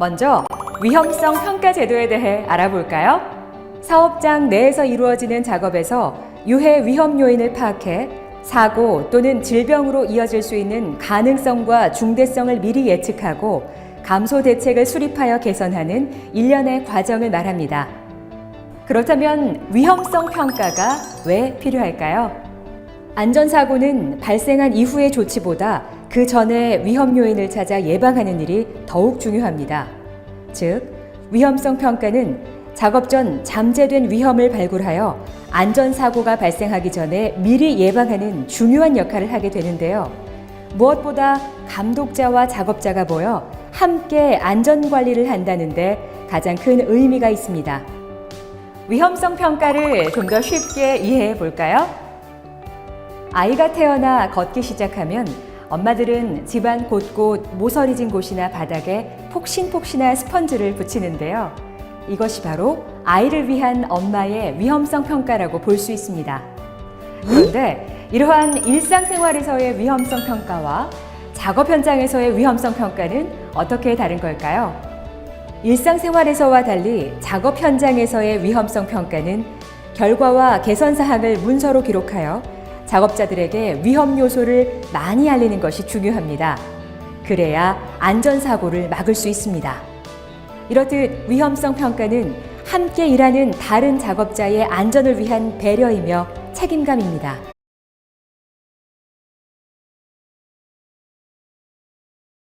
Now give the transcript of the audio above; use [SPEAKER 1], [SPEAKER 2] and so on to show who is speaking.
[SPEAKER 1] 먼저 위험성 평가 제도에 대해 알아볼까요? 사업장 내에서 이루어지는 작업에서 유해 위험 요인을 파악해 사고 또는 질병으로 이어질 수 있는 가능성과 중대성을 미리 예측하고 감소 대책을 수립하여 개선하는 일련의 과정을 말합니다. 그렇다면 위험성 평가가 왜 필요할까요? 안전사고는 발생한 이후의 조치보다 그 전에 위험 요인을 찾아 예방하는 일이 더욱 중요합니다. 즉, 위험성 평가는 작업 전 잠재된 위험을 발굴하여 안전사고가 발생하기 전에 미리 예방하는 중요한 역할을 하게 되는데요. 무엇보다 감독자와 작업자가 모여 함께 안전관리를 한다는데 가장 큰 의미가 있습니다. 위험성 평가를 좀 더 쉽게 이해해 볼까요? 아이가 태어나 걷기 시작하면 엄마들은 집안 곳곳 모서리진 곳이나 바닥에 폭신폭신한 스펀지를 붙이는데요. 이것이 바로 아이를 위한 엄마의 위험성 평가라고 볼 수 있습니다. 그런데 이러한 일상생활에서의 위험성 평가와 작업 현장에서의 위험성 평가는 어떻게 다른 걸까요? 일상생활에서와 달리 작업 현장에서의 위험성 평가는 결과와 개선 사항을 문서로 기록하여 작업자들에게 위험 요소를 많이 알리는 것이 중요합니다. 그래야 안전사고를 막을 수 있습니다. 이렇듯 위험성 평가는 함께 일하는 다른 작업자의 안전을 위한 배려이며 책임감입니다.